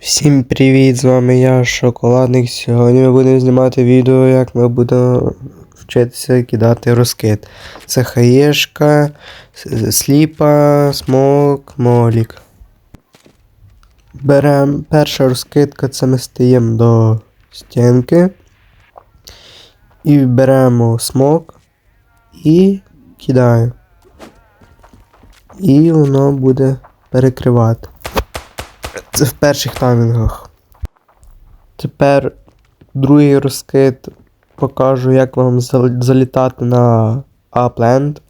Всім привіт! З вами я, Шоколадник. Сьогодні ми будемо знімати відео, як ми будемо вчитися кидати розкид. Це хаєшка, сліпа, смок, молік. Беремо перша розкидка, це ми стаємо до стінки. І беремо смок і кидаємо. І воно буде перекривати. Це в перших таймінгах. Тепер другий розкид покажу, як вам залітати на Upland.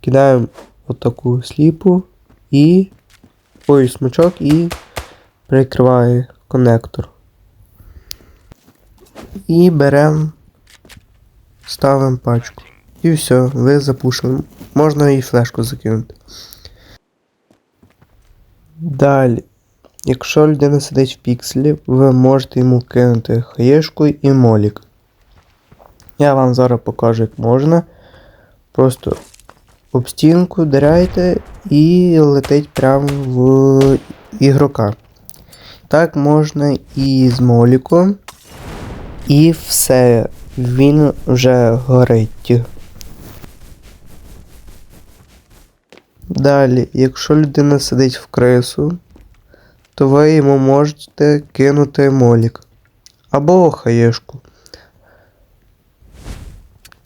Кидаємо отаку сліпу і. Ой, смачок і прикриває коннектор. І беремо, ставимо пачку. І все, ви запушили. Можна і флешку закинути. Далі. Якщо людина сидить в пікселі, ви можете йому кинути хаєшку і молік. Я вам зараз покажу, як можна. Просто об стінку диряйте і летить прямо в ігрока. Так можна і з моліком. І все, він вже горить. Далі, якщо людина сидить в крису, то ви йому можете кинути молік. Або хаєшку.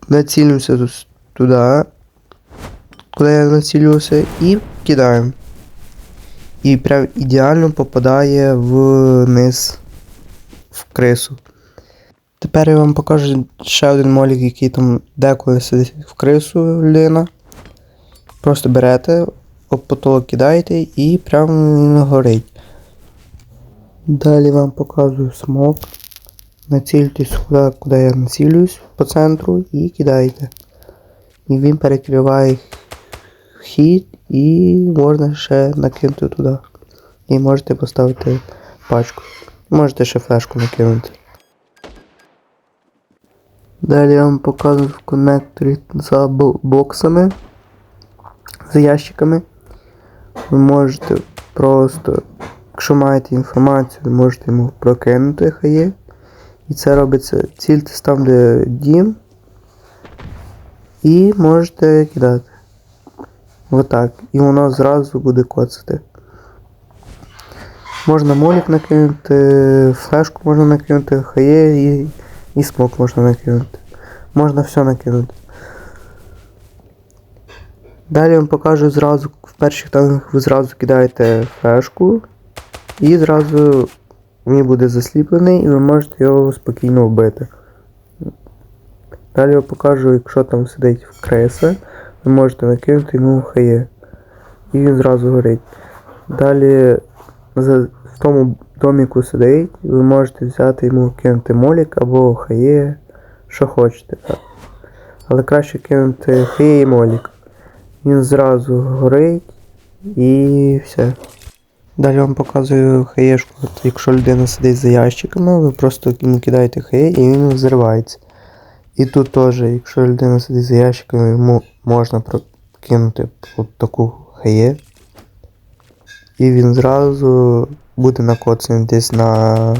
Націлимося туди, куди я націлювався, і кидаємо. І прям ідеально попадає вниз в крису. Тепер я вам покажу ще один молік, який там деколи сидить в крису людина. Просто берете, об потолок кидаєте і прямо він горить. Далі вам показую смок. Націльтесь сюди, куди я націлююсь, по центру і кидаєте. І він перекриває хід і можна ще накинути туди. І можете поставити пачку. Можете ще флешку накинути. Далі я вам показую в коннекторі за бо- боксами, з ящиками. Ви можете просто Якщо маєте інформацію, можете йому прокинути хає. І це робиться цільтесь там, де дім. І можете кидати. Отак. І воно зразу буде коцати. Можна молік накинути, флешку можна накинути, хає і, і смок можна накинути. Можна все накинути. Далі вам покажу зразу, в перших таймах ви зразу кидаєте флешку. І зразу він буде засліплений і ви можете його спокійно вбити. Далі я покажу, якщо там сидить в креса, ви можете накинути йому хає. І він зразу горить. Далі за, в тому доміку сидить, ви можете взяти йому кинути молік або хає, що хочете. Так. Але краще кинути хає і молік. Він зразу горить і все. Далі вам показую хаєшку. Якщо людина сидить за ящиками, ви просто йому кидаєте хає і він взривається. І тут теж, якщо людина сидить за ящиками, йому можна прокинути от таку хає. І він зразу буде накоцаний десь на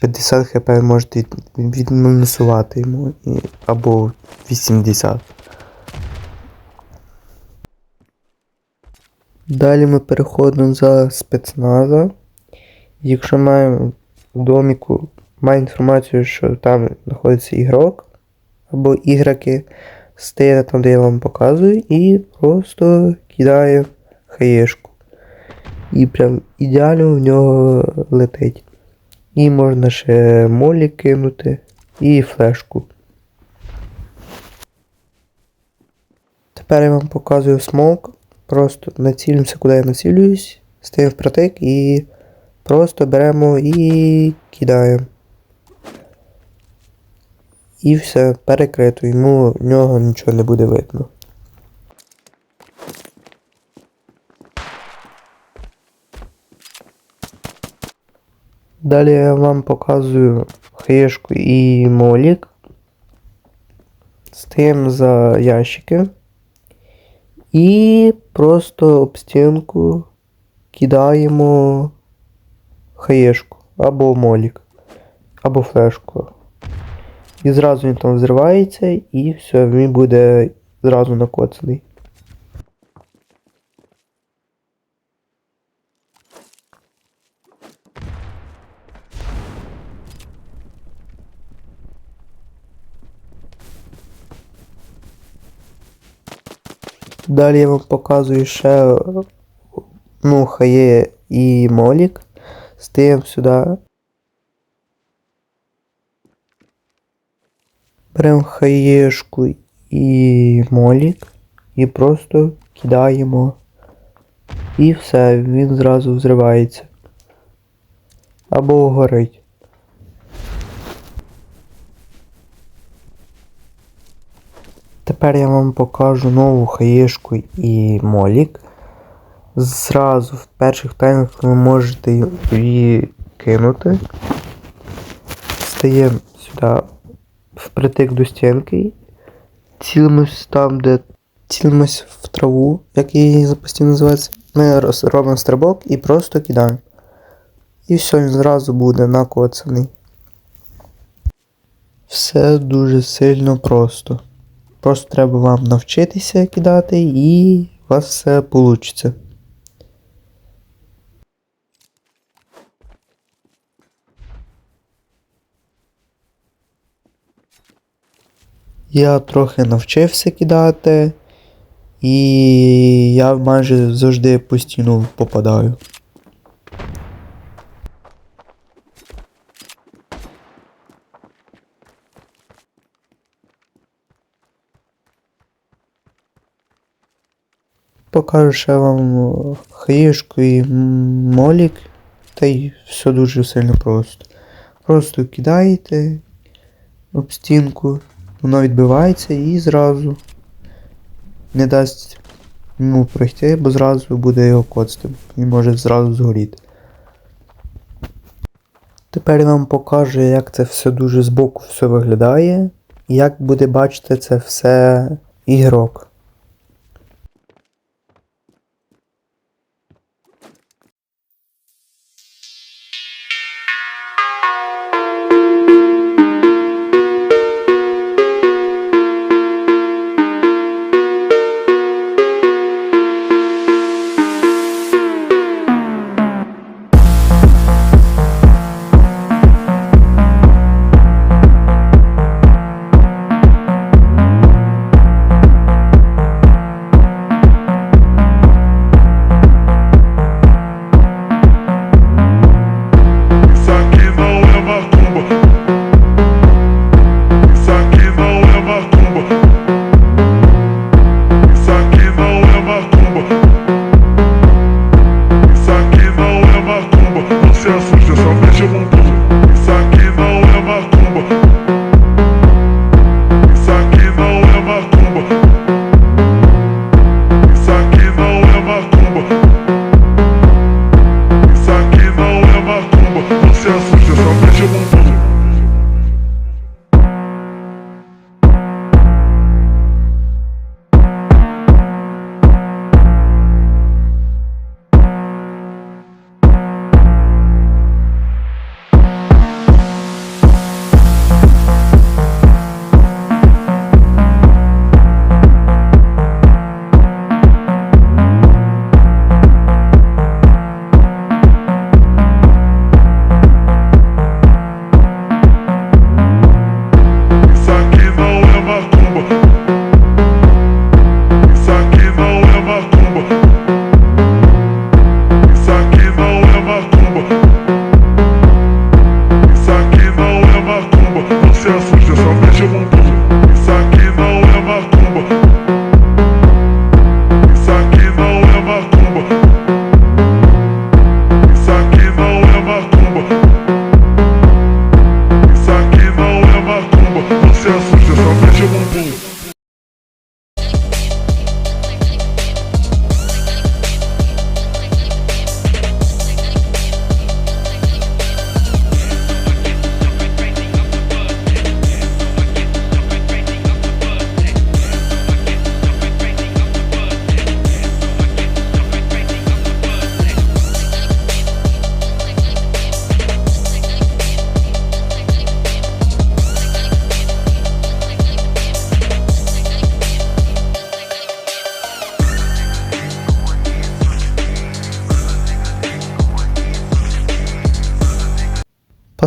50 хп можете від- відмінусувати йому. Або 80. Далі ми переходимо за спецназа. Якщо маємо в доміку, має інформацію, що там знаходиться ігрок або ігроки, стає там, де я вам показую, і просто кидає хаєшку. І прям ідеально в нього летить. І можна ще молі кинути і флешку. Тепер я вам показую смок. Просто націлимося, куди я націлююсь, стаємо в протик і просто беремо і кидаємо. І все, перекрито, йому в нього нічого не буде видно. Далі я вам показую хаєшку і молік. Стаємо за ящики. І просто об стінку кидаємо хаєшку, або молік, або флешку. І зразу він там взривається, і все, він буде зразу накоцаний. Далі я вам показую ще ну, хає і молік. Стаємо сюди. Беремо хаєшку і молік і просто кидаємо. І все, він зразу взривається. Або горить. Тепер я вам покажу нову хаєшку і молік. Зразу в перших таймах ви можете її кинути. Стаємо сюди впритик до стінки. Цілимось там, де цілимось в траву, як її постійно називається. Ми робимо стрибок і просто кидаємо. І все, він зразу буде накоцаний. Все дуже сильно просто. Просто треба вам навчитися кидати і у вас все вийде. Я трохи навчився кидати, і я майже завжди постійно попадаю. Покажу ще вам о, хаєшку і молік, та й все дуже сильно просто. Просто кидаєте об стінку, воно відбивається і зразу не дасть йому пройти, бо зразу буде його коцти. Він може зразу згоріти. Тепер я вам покажу, як це все дуже збоку все виглядає, як буде бачити це все ігрок.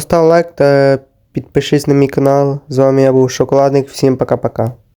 Постав лайк та підпишись на мій канал. З вами я був Шоколадник. Всім пока-пока.